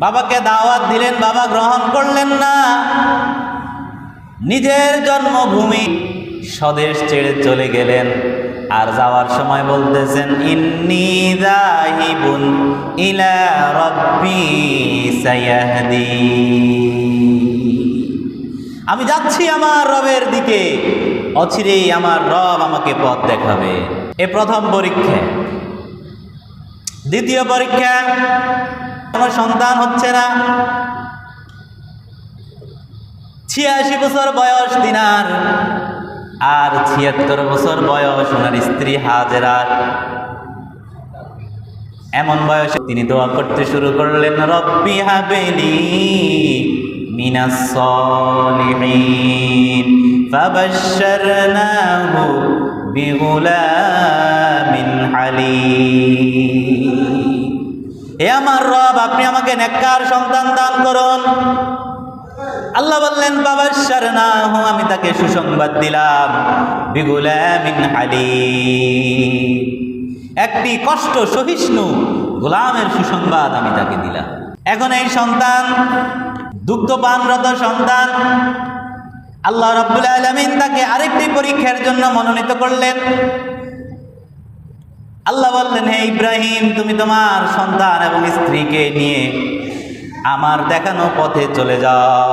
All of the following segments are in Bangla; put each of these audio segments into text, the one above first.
বাবাকে দাওয়াত দিলেন, বাবা গ্রহণ করলেন না। নিজের জন্মভূমি স্বদেশ ছেড়ে চলে গেলেন। আর যাওয়ার সময় বলতেছেন, ইন্নি যাহিবুন ইলা রব্বি সায়াহদি। আমি যাচ্ছি আমার রবের দিকে, অচিরেই আমার রব আমাকে পথ দেখাবে। এ প্রথম পরীক্ষা। দ্বিতীয় পরীক্ষা কোনো সন্তান হচ্ছে না। ছিয়াশি বছর বয়স দিনার, আর ছিয়াত্তর বছর বয়স ওনার স্ত্রী হাজেরার। এমন বয়সে তিনি দোয়া করতে শুরু করলেন, রব্বি হাবেলি মিনাস ফাবাশশারনাহু বিগুলামিন হালিম। হে আমার রব, আপনি আমাকে নেককার সন্তান দান করুন। আল্লাহ বললেন বাবার না আমি তাকে সুসংবাদ দিলাম। বিগুলামিন হালিম একটি কষ্ট সহিষ্ণু গোলামের সুসংবাদ আমি তাকে দিলাম। এখন এই সন্তান, দুগ্ধপানরত সন্তান, আল্লাহ রাব্বুল আলামিন তাকে আরেকটি পরীক্ষার জন্য মনোনীত করলেন। আল্লাহ বললেন, হে ইব্রাহিম, তুমি তোমার সন্তান এবং স্ত্রীকে নিয়ে আমার দেখানো পথে চলে যাও।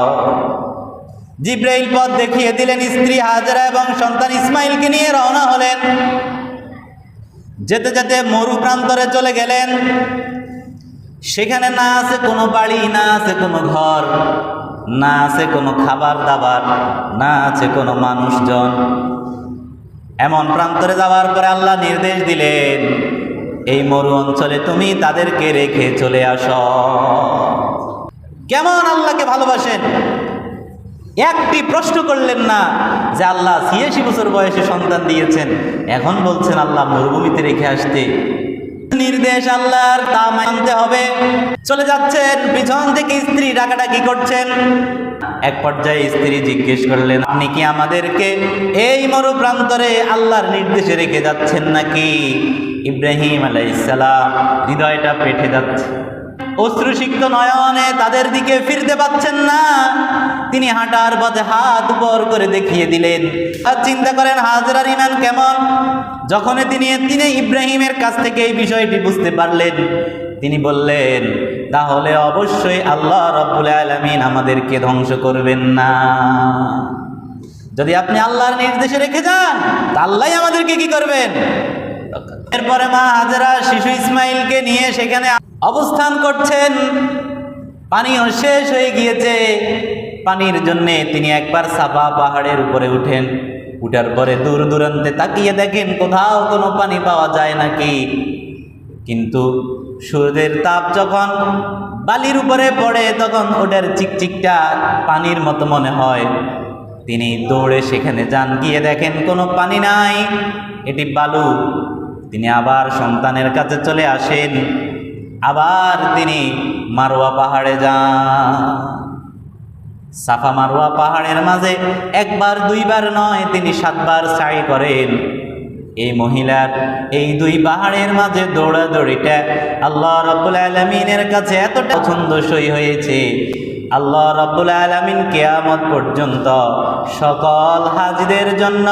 জিব্রাইল পথ দেখিয়ে দিলেন, স্ত্রী হাজরা এবং সন্তান ইসমাইলকে নিয়ে রওনা হলেন। যেতে যেতে মরু প্রান্তরে চলে গেলেন। সেখানে না আছে কোনো বাড়ি, না আছে কোনো ঘর, না আছে কোনো খাবার দাবার, না আছে কোনো মানুষজন। এমন প্রান্তরে যাওয়ার পরে আল্লাহ নির্দেশ দিলেন, এই মরু অঞ্চলে তুমি তাদেরকে রেখে চলে আস। কেমন আল্লাহকে ভালোবাসেন? একটি প্রশ্ন করলেন না যে আল্লাহ ছিয়াশি বছর বয়সে সন্তান দিয়েছেন। এখন বলছেন, আল্লাহ মরুভূমিতে রেখে আসতে নির্দেশ আল্লাহর তা মানতে হবে। চলে যাচ্ছেন, পিছন থেকে স্ত্রী ডাকাডাকি করছেন। এক পর্যায়ে স্ত্রী জিজ্ঞেস করলেন, আপনি কি আমাদেরকে এই মরু প্রান্তরে আল্লাহর নির্দেশে রেখে যাচ্ছেন নাকি? ইব্রাহিম আলাইসালাম হৃদয়টা পেটে যাচ্ছে। অশ্রুসিক্ত নয়নে তাদের দিকে ফিরতে পাচ্ছেন না। তিনি হাঁটার পথে হাত উপর করে দেখিয়ে দিলেন। আর চিন্তা করেন, হাজরার ইমান কেমন? যখন তিনি তিনি ইব্রাহিমের কাছ থেকে এই বিষয়টি বুঝতে পারলেন, তিনি বললেন, তাহলে অবশ্যই আল্লাহ রব্বুল আলমিন আমাদেরকে ধ্বংস করবেন না। যদি আপনি আল্লাহর নির্দেশে রেখে যান, তা আল্লাহ আমাদেরকে কি করবেন? এরপরে মা হাজরা শিশু ইসমাইলকে নিয়ে সেখানে অবস্থান করছেন। পানিও শেষ হয়ে গিয়েছে। পানির জন্যে তিনি একবার সাফা পাহাড়ের উপরে উঠেন। উঠার পরে দূর দূরান্তে তাকিয়ে দেখেন কোথাও কোনো পানি পাওয়া যায় নাকি। কিন্তু সূর্যের তাপ যখন বালির উপরে পড়ে, তখন ওটার চিকচিকটা পানির মতো মনে হয়। তিনি দৌড়ে সেখানে যান, গিয়ে দেখেন কোনো পানি নাই। এটি বালু। তিনি আবার সন্তানের কাছে চলে আসেন। আবার তিনি মারোয়া পাহাড়ে যান। সাফা মারোয়া পাহাড়ের মাঝে একবার, দুইবার নয়, তিনি সাতবার সাই করেন। এই মহিলার এই দুই পাহাড়ের মাঝে দৌড়াদৌড়িটা আল্লাহ রবুল আলমিনের কাছে এতটা পছন্দসই হয়েছে আল্লাহ রব্বুল আলমিন কেয়ামত পর্যন্ত সকল হাজিদের জন্য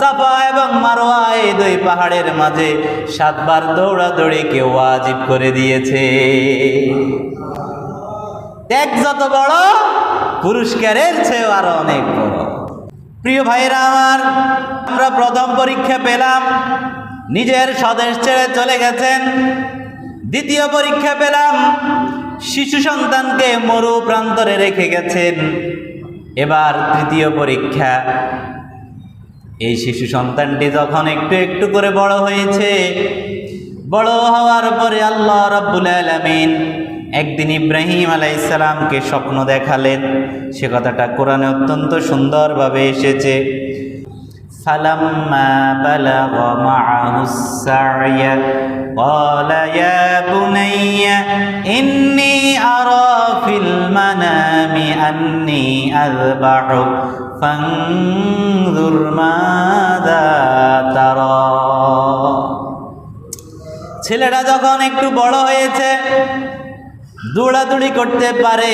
সাফা এবং মারোয়া এই দুই পাহাড়ের মাঝে সাতবার দৌড়াদৌড়ি কেউ ওয়াজিব করে দিয়েছে। ত্যাগ যত বড় পুরস্কারের চেয়েও আরও অনেক বড়। প্রিয় ভাইরা আমার, আমরা প্রথম পরীক্ষা পেলাম, নিজের স্বদেশ ছেড়ে চলে গেছেন। দ্বিতীয় পরীক্ষা পেলাম শিশু সন্তানকে মরু প্রান্তরে রেখে গেছেন। এবার তৃতীয় পরীক্ষা। এই শিশু সন্তানটি যখন একটু একটু করে বড় হয়েছে, বড় হওয়ার পরে আল্লাহ রাব্বুল আলামিন একদিন ইব্রাহিম আলাইসালামকে স্বপ্ন দেখালেন। সে কথাটা কোরআনে অত্যন্ত সুন্দরভাবে এসেছে। فلما بلغ معه السعي قال يا بني إني أرى في المنام أني أذبحك فانظر ماذا ترى ছেলেটা যখন একটু বড় হয়েছে দৌড়াদৌড়ি করতে পারে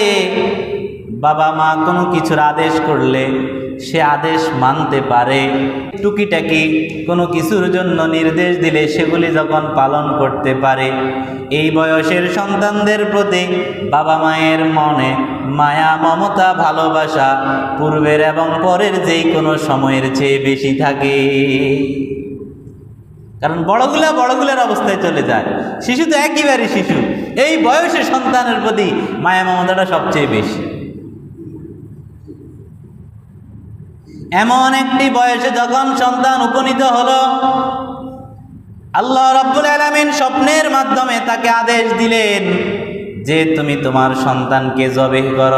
বাবা মা কোনো কিছুর আদেশ করলে সে আদেশ মানতে পারে। টুকিটাকি কোনো কিছুর জন্য নির্দেশ দিলে সেগুলি যখন পালন করতে পারে। এই বয়সের সন্তানদের প্রতি বাবা মায়ের মনে মায়া, মমতা, ভালোবাসা পূর্বের এবং পরের যেই কোনো সময়ের চেয়ে বেশি থাকে। কারণ বড়গুলা বড়গুলার অবস্থায় চলে যায়। শিশু তো একেবারে শিশু। এই বয়সে সন্তানের প্রতি মায়া, মমতাটা সবচেয়ে বেশি। এমন একটি বয়সে যখন সন্তান উপনীত হলো, আল্লাহ রাব্বুল আলমিন স্বপ্নের মাধ্যমে তাকে আদেশ দিলেন যে তুমি তোমার সন্তানকে জবে কর।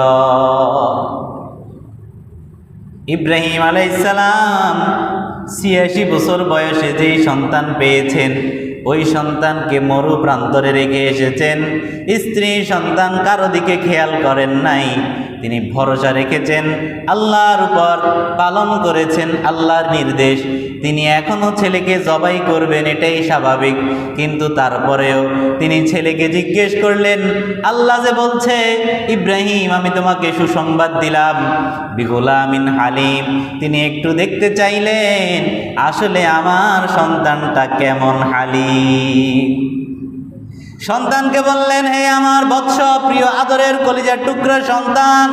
ইব্রাহিম আলাইসালাম ছিয়াশি বছর বয়সে যেই সন্তান পেয়েছেন, ওই সন্তানকে মরু প্রান্তরে রেখে এসেছেন। স্ত্রী সন্তান কারও দিকে খেয়াল করেন নাই তিনি ভরসা রেখেছেন, আল্লাহর উপর পালন করেছেন, আল্লাহর নির্দেশ। তিনি এখনও ছেলেকে জবাই করবেন, এটাই স্বাভাবিক। কিন্তু তারপরেও তিনি ছেলেকে জিজ্ঞেস করলেন, আল্লাহ যে বলছে, ইব্রাহিম, আমি তোমাকে সুসংবাদ দিলাম। বিগুলামিন হালিম। তিনি একটু দেখতে চাইলেন, আসলে আমার সন্তানটা কেমন হালিম? সন্তানকে বললেন, হে আমার বৎস প্রিয় আদরের কলিজার টুকরা সন্তান,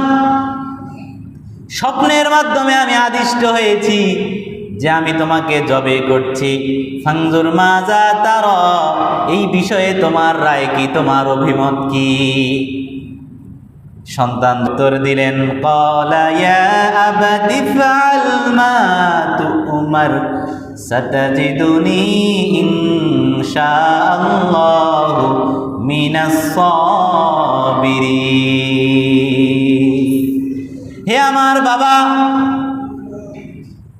স্বপ্নের মাধ্যমে আমি আদিষ্ট হয়েছি যে আমি তোমাকে জবে করছি। ফাংজুর মাজা তার, এই বিষয়ে তোমার রায় কি, তোমার অভিমত কি? সন্তান উত্তর দিলেন সাতাজিদুনি ইনশাআল্লাহু। হে আমার বাবা,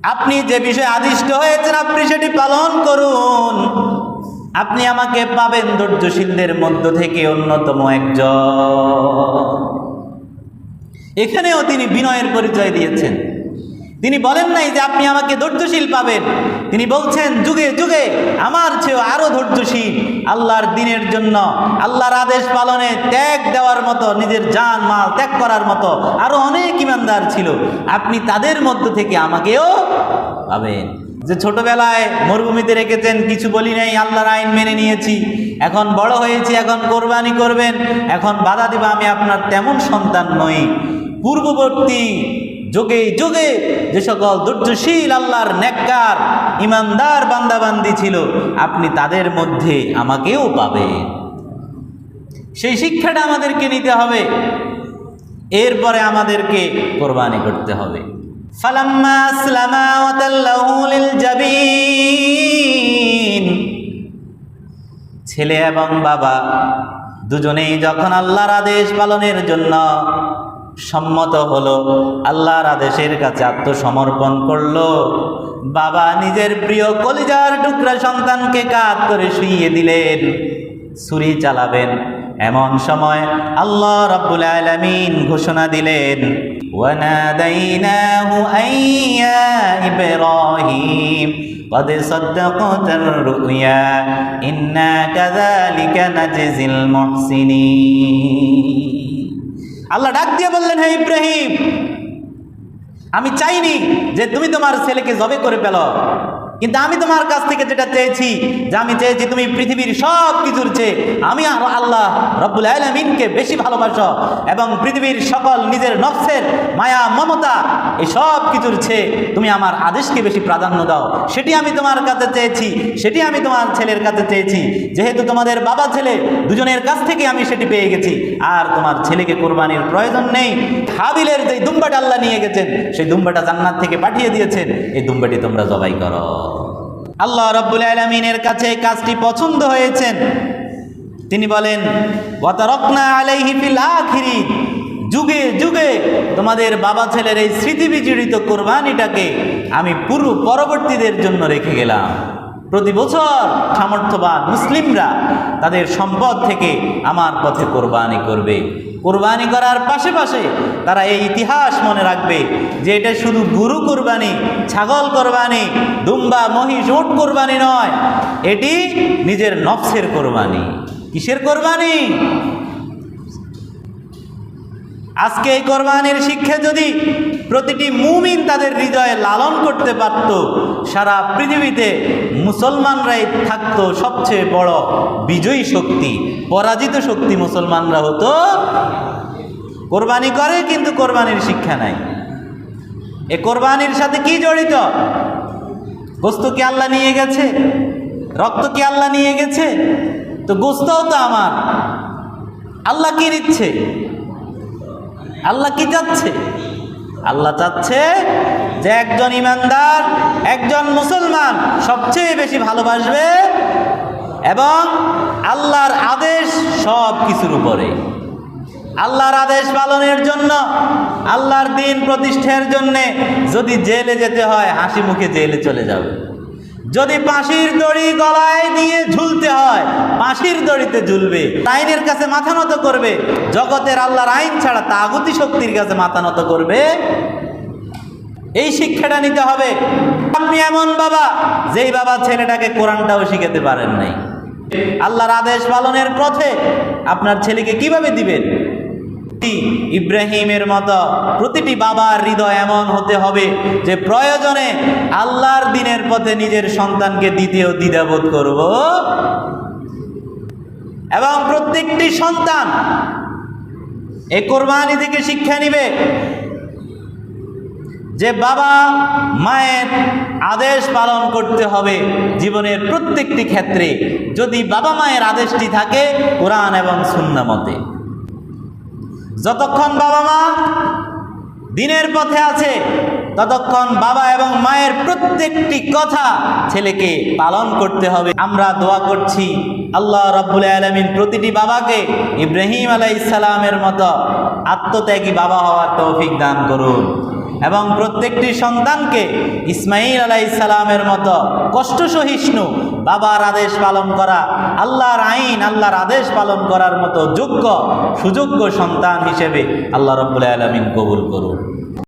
আপনি যে বিষয়ে আদিষ্ট হয়েছেন, আপনি সেটি পালন করুন। আপনি আমাকে পাবেন ধৈর্যশীলদের মধ্য থেকে অন্যতম একজন। এখানেও তিনি বিনয়ের পরিচয় দিয়েছেন। তিনি বলেন নাই যে আপনি আমাকে ধৈর্যশীল পাবেন। তিনি বলছেন, যুগে যুগে আমার চেয়েও আরও ধৈর্যশীল আল্লাহর দিনের জন্য। আল্লাহর আদেশ পালনে ত্যাগ দেওয়ার মতো, নিজের জান, মাল ত্যাগ করার মতো আরও অনেক ইমানদার ছিল। আপনি তাদের মধ্য থেকে আমাকেও পাবেন। যে ছোটবেলায় মরুভূমিতে রেখেছেন, কিছু বলি নাই, আল্লাহর আইন মেনে নিয়েছি। এখন বড় হয়েছি, এখন কোরবানি করবেন। এখন বাধা দিবা আমি আপনার তেমন সন্তান নই। পূর্ববর্তী যুগে যুগে যে সকল ধৈর্যশীল আল্লাহর নেককার ইমানদার বান্দাবান্দি ছিল, আপনি তাদের মধ্যে আমাকেও পাবেন। সেই শিক্ষাটা আমাদেরকে নিতে হবে। এরপরে আমাদেরকে কোরবানি করতে হবে। ছেলে এবং বাবা, দুজনেই যখন আল্লাহর আদেশ পালনের জন্য সম্মত হলো আল্লাহর আদেশের কাছে আত্মসমর্পণ করলো বাবা নিজের প্রিয় কলিজার টুকরা সন্তানকে কাত করে শুইয়ে দিলেন ছুরি চালাবেন এমন সময় আল্লাহ রাব্বুল আলামিন ঘোষণা দিলেন وناديناه أن يا إبراهيم قد صدقت الرؤيا إنا كذلك نجزي المحسنين আল্লাহ ডাক দিয়ে বললেন, হে ইব্রাহিম, আমি চাইনি যে তুমি তোমার ছেলেকে জবে করে পেল কিন্তু আমি তোমার কাছ থেকে যেটা চেয়েছি, যে আমি চেয়েছি তুমি পৃথিবীর সব কিছুর চেয়ে, আমি আল্লাহ রব্বুল আলমিনকে বেশি ভালোবাসো এবং পৃথিবীর সকল নিজের নফসের মায়া, মমতা, এই সব কিছুর চেয়ে তুমি আমার আদেশকে বেশি প্রাধান্য দাও। সেটি আমি তোমার কাছে চেয়েছি, সেটি আমি তোমার ছেলের কাছে চেয়েছি। যেহেতু তোমাদের বাবা ছেলে, দুজনের কাছ থেকে আমি সেটি পেয়ে গেছি। আর তোমার ছেলেকে কোরবানির প্রয়োজন নেই। হাবিলের যে দুম্বাটা আল্লাহ নিয়ে গেছেন, সেই দুম্বাটা জান্নাত থেকে পাঠিয়ে দিয়েছেন। এই দুম্বাটি তোমরা জবাই করো। আল্লাহ রব্বুল আলমিনের কাছে কাজটি পছন্দ হয়েছেন। তিনি বলেন, ওয়াতারকনা আলাইহি ফিল আখিরি। যুগে যুগে তোমাদের বাবা ছেলের এই স্মৃতি বিজড়িত কোরবানিটাকে আমি পুরো পরবর্তীদের জন্য রেখে গেলাম। প্রতি বছর সামর্থ্যবান মুসলিমরা তাদের সম্পদ থেকে আমার পথে কোরবানি করবে। কোরবানি করার পাশে পাশে তারা এই ইতিহাস মনে রাখবে যে এটা শুধু গরু কোরবানি, ছাগল কোরবানি, দুম্বা, মহিষ ওট কোরবানি নয়, এটি নিজের নফসের কোরবানি। কিসের কোরবানি? আজকে এই কোরবানির শিক্ষা যদি প্রতিটি মুমিন তাদের হৃদয়ে লালন করতে পারত সারা পৃথিবীতে মুসলমানরাই থাকতো সবচেয়ে বড় বিজয়ী শক্তি, পরাজিত শক্তি মুসলমানরা হতো। কোরবানি করে কিন্তু কোরবানির শিক্ষা নাই। এ কোরবানির সাথে কি জড়িত? গোস্ত কি আল্লাহ নিয়ে গেছে? রক্ত কি আল্লাহ নিয়ে গেছে? তো গোস্তও তো আমার। আল্লাহ কি নিচ্ছে আল্লাহ কি চাচ্ছে? আল্লাহ চাচ্ছে যে একজন ইমানদার, একজন মুসলমান সবচেয়ে বেশি ভালোবাসবে এবং আল্লাহর আদেশ সব কিছুর উপরে। আল্লাহর আদেশ পালনের জন্য, আল্লাহর দিন প্রতিষ্ঠার জন্যে যদি জেলে যেতে হয়, হাসি মুখে জেলে চলে যাবে। যদি পাশির দড়ি গলায় দিয়ে ঝুলতে হয়, পাশির দড়িতে ঝুলবে, আইনের কাছে মাথা নত করবে, জগতের আল্লাহর আইন ছাড়া তাগুতি শক্তির কাছে মাথা নত করবে এই শিক্ষাটা নিতে হবে। আপনি এমন বাবা, যেই বাবা ছেলেটাকে কোরআনটাও শিখাতে পারেন নাই। আল্লাহর আদেশ পালনের পথে আপনার ছেলেকে কীভাবে দিবেন? ইব্রাহিমের মতো প্রতিটি বাবার হৃদয় এমন হতে হবে যে প্রয়োজনে আল্লাহর দিনের পথে নিজের সন্তানকে দ্বিতীয় দ্বিধাবোধ করব। এবং প্রত্যেকটি সন্তান এ কোরবানি থেকে শিক্ষা নিবে। যে বাবা মায়ের আদেশ পালন করতে হবে জীবনের প্রত্যেকটি ক্ষেত্রে, যদি বাবা মায়ের আদেশটি থাকে কোরআন এবং সুন্না মতে। যতক্ষণ বাবা মা দিনের পথে আছে, ততক্ষণ বাবা এবং মায়ের প্রত্যেকটি কথা ছেলেকে পালন করতে হবে। আমরা দোয়া করছি আল্লাহ রাব্বুল আলমিন প্রতিটি বাবাকে ইব্রাহিম আলাই ইসালামের মতো আত্মত্যাগী বাবা হওয়ার তৌফিক দান করুন। এবং প্রত্যেকটি সন্তানকে ইসমাইল আলাই সালামের মতো কষ্ট সহিষ্ণু বাবার আদেশ পালন করা, আল্লাহর আইন, আল্লাহর আদেশ পালন করার মতো যোগ্য, সুযোগ্য সন্তান হিসেবে আল্লাহ রব্বুল আলমিন কবুল করুন।